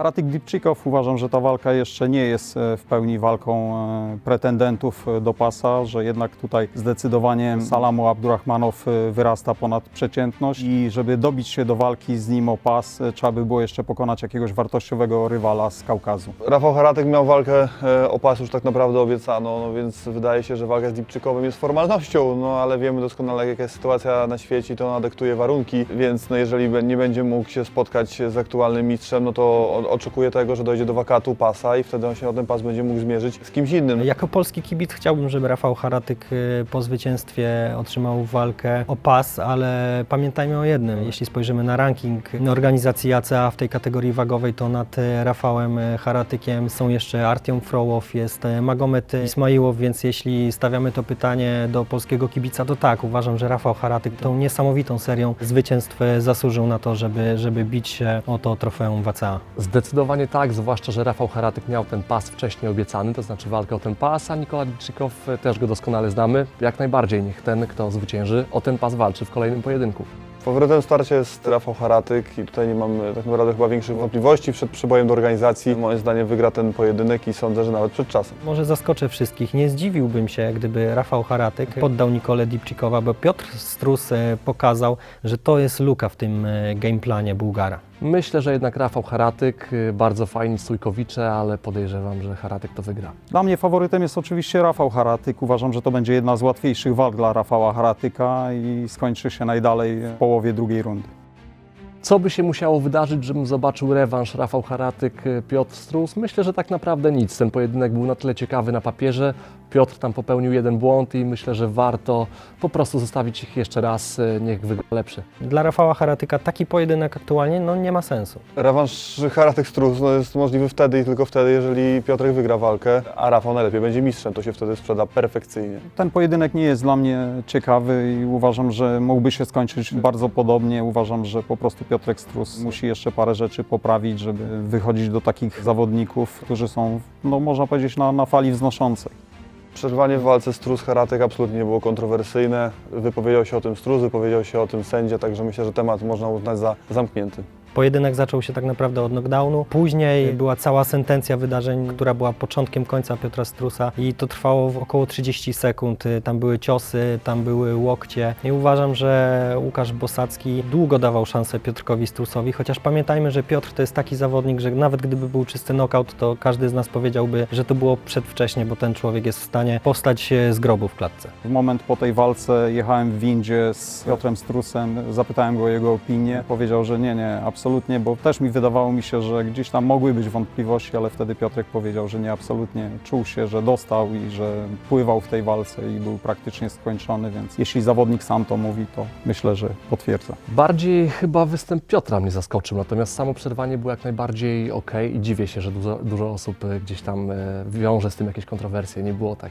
Haratyk Dipczykow uważam, że ta walka jeszcze nie jest e, w pełni walką e, pretendentów e, do pasa, że jednak tutaj zdecydowanie Salamu Abdurrahmanow wyrasta ponad przeciętność i żeby dobić się do walki z nim o pas, trzeba by było jeszcze pokonać jakiegoś wartościowego rywala z Kaukazu. Rafał Haratek miał walkę o pas już tak naprawdę obiecano, no więc wydaje się, że walka z Dipczykowym jest formalnością, no ale wiemy doskonale jaka jest sytuacja na świecie i to ona dyktuje warunki, więc no, jeżeli nie będzie mógł się spotkać z aktualnym mistrzem, no to oczekuje tego, że dojdzie do wakatu pasa i wtedy on się o ten pas będzie mógł zmierzyć z kimś innym. Jako polski kibic chciałbym, żeby Rafał Haratyk y, po zwycięstwie otrzymał walkę o pas, ale pamiętajmy o jednym. Jeśli spojrzymy na ranking organizacji ACA w tej kategorii wagowej, to nad y, Rafałem y, Haratykiem są jeszcze Artiom Frołow, jest Magomed Ismaiłow, więc jeśli stawiamy to pytanie do polskiego kibica, to tak, uważam, że Rafał Haratyk tą niesamowitą serią zwycięstw zasłużył na to, żeby, żeby bić się o to trofeum w ACA. Zdecydowanie tak, zwłaszcza, że Rafał Haratyk miał ten pas wcześniej obiecany, to znaczy walkę o ten pas, a Nikola Diczykow e, też go doskonale znamy. Jak najbardziej niech ten, kto zwycięży, o ten pas walczy w kolejnym pojedynku. Faworytem starcia jest Rafał Haratyk i tutaj nie mam e, tak naprawdę chyba większych wątpliwości przed przybojem do organizacji. Moim zdaniem wygra ten pojedynek i sądzę, że nawet przed czasem. Może zaskoczę wszystkich. Nie zdziwiłbym się, gdyby Rafał Haratyk poddał Nikolę Dipczykowa, bo Piotr Strus e, pokazał, że to jest luka w tym e, gameplanie Bułgara. Myślę, że jednak Rafał Haratyk, y, bardzo fajni stójkowicze, ale podejrzewam, że Haratyk to wygra. Dla mnie faworytem jest oczywiście Rafał Haratyk. Uważam, że to będzie jedna z łatwiejszych walk dla Rafała Haratyka i skończy się najdalej w połowie drugiej rundy. Co by się musiało wydarzyć, żebym zobaczył rewanż Rafał Haratyk, y, Piotr Strus? Myślę, że tak naprawdę nic. Ten pojedynek był na tyle ciekawy na papierze. Piotr tam popełnił jeden błąd i myślę, że warto po prostu zostawić ich jeszcze raz, y, niech wygra lepszy. Dla Rafała Haratyka taki pojedynek aktualnie no, nie ma sensu. Rewanż Haratek Strus no, jest możliwy wtedy i tylko wtedy, jeżeli Piotrek wygra walkę, a Rafał najlepiej będzie mistrzem, to się wtedy sprzeda perfekcyjnie. Ten pojedynek nie jest dla mnie ciekawy i uważam, że mógłby się skończyć bardzo podobnie. Uważam, że po prostu Piotrek Strus musi jeszcze parę rzeczy poprawić, żeby wychodzić do takich zawodników, którzy są, no można powiedzieć, na, na fali wznoszącej. Przerwanie w walce Strus Haratek absolutnie nie było kontrowersyjne. Wypowiedział się o tym Strus, wypowiedział się o tym sędzia, także myślę, że temat można uznać za zamknięty. Pojedynek zaczął się tak naprawdę od knockdownu. Później była cała sentencja wydarzeń, która była początkiem końca Piotra Strusa i to trwało w około 30 sekund. Y, Tam były ciosy, tam były łokcie. I uważam, że Łukasz Bosacki długo dawał szansę Piotrkowi Strusowi, chociaż pamiętajmy, że Piotr to jest taki zawodnik, że nawet gdyby był czysty knockout, to każdy z nas powiedziałby, że to było przedwcześnie, bo ten człowiek jest w stanie powstać z grobu w klatce. W moment po tej walce jechałem w windzie z Piotrem Strusem, zapytałem go o jego opinię. Powiedział, że nie, nie, absolutnie, bo też mi wydawało mi się, że gdzieś tam mogły być wątpliwości, ale wtedy Piotrek powiedział, że nie, absolutnie czuł się, że dostał i że pływał w tej walce i był praktycznie skończony, więc jeśli zawodnik sam to mówi, to myślę, że potwierdza. Bardziej chyba występ Piotra mnie zaskoczył, natomiast samo przerwanie było jak najbardziej ok i dziwię się, że dużo, dużo osób y, gdzieś tam y, wiąże z tym jakieś kontrowersje. Nie było tak.